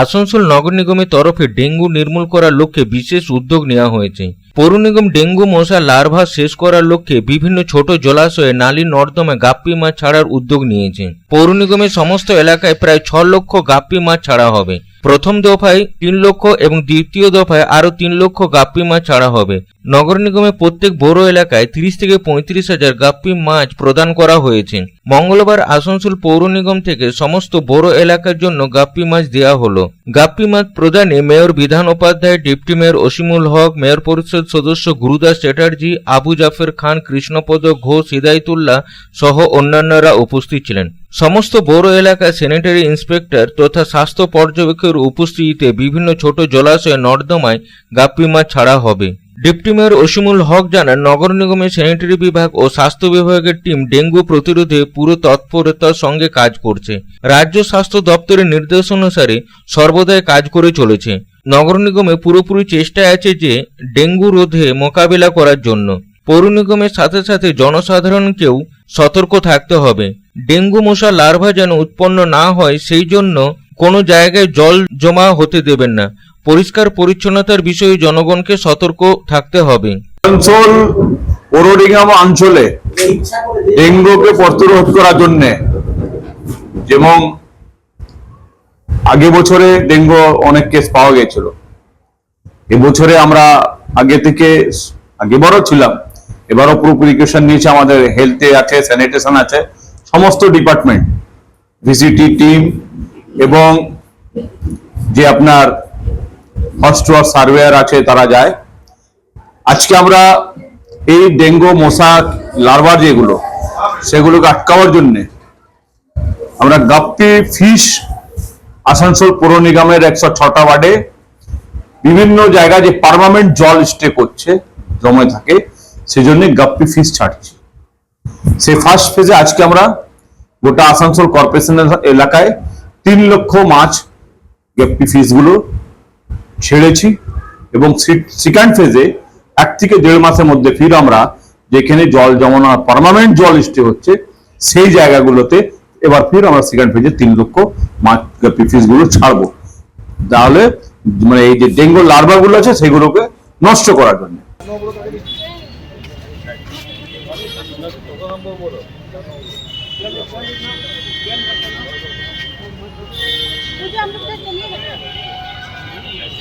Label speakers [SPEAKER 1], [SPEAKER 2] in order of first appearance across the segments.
[SPEAKER 1] আসানসোল নগর নিগমের তরফে ডেঙ্গু নির্মূল করার লক্ষ্যে বিশেষ উদ্যোগ নেওয়া হয়েছে। পৌর নিগম ডেঙ্গু মশা লার্ভা শেষ করার লক্ষ্যে বিভিন্ন ছোট জলাশয়ে নালী নর্দমে গাপ্পি মাছ ছাড়ার উদ্যোগ নিয়েছে। পৌর নিগমের সমস্ত এলাকায় প্রায় ছ লক্ষ গাপ্পি মাছ ছাড়া হবে। প্রথম দফায় তিন লক্ষ এবং দ্বিতীয় দফায় আরও তিন লক্ষ গাপ্পি মাছ ছাড়া হবে। নগর নিগমে প্রত্যেক বড় এলাকায় তিরিশ থেকে পঁয়ত্রিশ হাজার গাপ্পি মাছ প্রদান করা হয়েছে। মঙ্গলবার আসানসোল পৌর নিগম থেকে সমস্ত বড় এলাকার জন্য গাপ্পি মাছ দেওয়া হলো। গাপ্পি মাছ প্রদানে mayor Bidhan Upadhyay, deputy mayor Asimul Haque, mayor পরিষদ সদস্য গুরুদাস চ্যাটার্জি, আবু জাফের খান, কৃষ্ণপদ ঘোষ, হিদায়তুল্লাহ সহ অন্যান্যরা উপস্থিত ছিলেন। সমস্ত বড় এলাকায় স্যানিটারি ইন্সপেক্টর তথা স্বাস্থ্য পর্যবেক্ষকের উপস্থিতিতে বিভিন্ন ছোট জলাশয়ে নর্দমায় গাপ্পিমাত ছাড়া হবে। ডেপুটি মেয়র অসীমুল হক জানান, নগর নিগমের স্যানিটারি বিভাগ ও স্বাস্থ্য বিভাগের টিম ডেঙ্গু প্রতিরোধে পুরো তৎপরতার সঙ্গে কাজ করছে। রাজ্য স্বাস্থ্য দপ্তরের নির্দেশ অনুসারে সর্বদাই কাজ করে চলেছে। নগর নিগমে পুরোপুরি চেষ্টায় আছে যে ডেঙ্গু রোধে মোকাবিলা করার জন্য। পৌর নিগমের সাথে সাথে জনসাধারণকেও সতর্ক থাকতে হবে। ডেঙ্গু মশা লার্ভা যেন উৎপন্ন না হয়, সেই জন্য কোনো জায়গায় জল জমা হতে দেবেন না। পরিষ্কার পরিচ্ছন্নতার বিষয়ে জনগণকে সতর্ক থাকতে হবে।
[SPEAKER 2] আসানসোল পৌরনিগম অঞ্চলে ডেঙ্গুকে প্রতিরোধ করার জন্য যেমন আগে বছরে ডেঙ্গু অনেক কেস পাওয়া গেছিল এবছরে আমরা আগে থেকে আগে বড় ছিলাম। এবারও পুরো প্রিকশন নিয়েছে আমাদের হেলথে আছে স্যানিটেশন আছে, সমস্ত ডিপার্টমেন্ট ভিসিটি টিম এবং যে আপনার ফার্স্ট সার্ভেয়ার আছে, তারা যায়। আজকে আমরা এই ডেঙ্গু, মশা, লার্ভা যেগুলো, সেগুলোকে আটকাবার জন্যে আমরা গাপ্পি ফিশ আসানসোল পৌর নিগমের একশো ছটা ওয়ার্ডে বিভিন্ন জায়গায় যে পার্মানেন্ট জল স্টে করছে, জমে থাকে, সেজন্য গাপ্পি ফিশ ছাড়ছি। সেই ফার্স্ট ফেজে আজকে আমরা গোটা আসানসোল কর্পোরেশনের এলাকায় তিন লক্ষ মাছ গাপ্পি ফিশগুলো ছেড়েছি এবং সেকেন্ড ফেজে এক থেকে দেড় মাসের মধ্যে ফির আমরা যেখানে জল জমানো পার্মানেন্ট জল স্টে হচ্ছে, সেই জায়গাগুলোতে এবার ফির আমরা সেকেন্ড ফেজে তিন লক্ষ মাছ পিসগুলো ছাড়বো। তাহলে মানে এই যে ডেঙ্গু লার্ভা গুলো আছে, সেগুলোকে নষ্ট করার জন্য।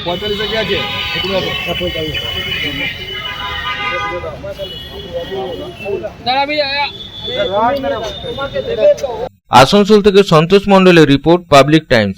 [SPEAKER 3] পঁয়তাল্লিশে কি আছে?
[SPEAKER 1] আসানসোল থেকে সন্তোষ মন্ডলের রিপোর্ট পাবলিক টাইমস।